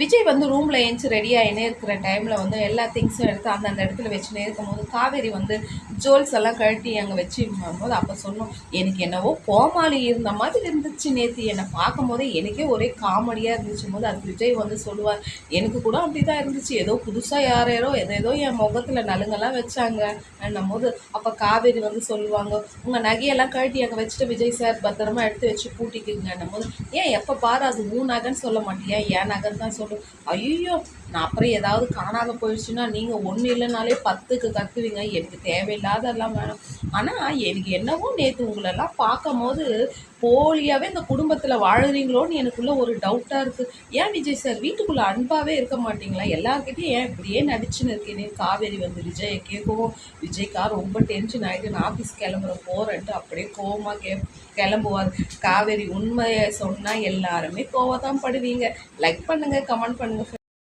விஜய் வந்து ரூமில் ஏஞ்சி ரெடியாகினே இருக்கிற டைமில் வந்து எல்லா திங்ஸும் எடுத்து அந்தந்த இடத்துல வச்சுனே இருக்கும்போது காவேரி வந்து ஜுவல்ஸ் எல்லாம் கழட்டி அங்கே வச்சு போது அப்போ சொன்னோம் எனக்கு என்னவோ கோமாளி இருந்த மாதிரி இருந்துச்சு நேற்று என்னை பார்க்கும்போதே எனக்கே ஒரே காமெடியாக இருந்துச்சு. போது அது விஜய் வந்து சொல்லுவார் எனக்கு கூட அப்படி தான் இருந்துச்சு. ஏதோ புதுசாக யார் யாரோ எதோ ஏதோ என் முகத்தில் நலுங்கெல்லாம் வச்சாங்க. என்னும் போது அப்போ காவேரி வந்து சொல்லுவாங்க உங்கள் நகையெல்லாம் கழட்டி அங்கே வச்சுட்டு விஜய் சார் பத்திரமா எடுத்து வச்சு பூட்டிக்கிங்கன்னும் போது ஏன் எப்போ பாரு அது ஊ நகைன்னு சொல்ல மாட்டியா? என் நகன் தான் சொல்ல ஐயோ நான் அப்புறம் ஏதாவது காணாத போயிடுச்சுன்னா நீங்கள் ஒன்று இல்லைனாலே பத்துக்கு கத்துவீங்க. எனக்கு தேவையில்லாதெல்லாம் வேணும். ஆனால் எனக்கு என்னவோ நேற்று உங்களெல்லாம் பார்க்கும் போது போலியாகவே இந்த குடும்பத்தில் வாழுறீங்களோன்னு எனக்குள்ளே ஒரு டவுட்டாக இருக்குது ஏன் விஜய் சார் வீட்டுக்குள்ளே அன்பாகவே இருக்க மாட்டீங்களா? எல்லாருக்கிட்டையும் ஏன் இப்படியே நடிச்சுன்னு இருக்கேனே? காவேரி வந்து விஜயை கேட்கவும் விஜய்க்கா ரொம்ப டென்ஷன் ஆகிட்டு நான் ஆஃபீஸ் கிளம்புறேன் போகிறேன்ட்டு அப்படியே கோவமாக கே கிளம்புவார். காவேரி உண்மையை சொன்னால் எல்லாருமே கோவம் தான் படுவீங்க லைக் பண்ணுங்கள் கமெண்ட் பண்ணுங்கள்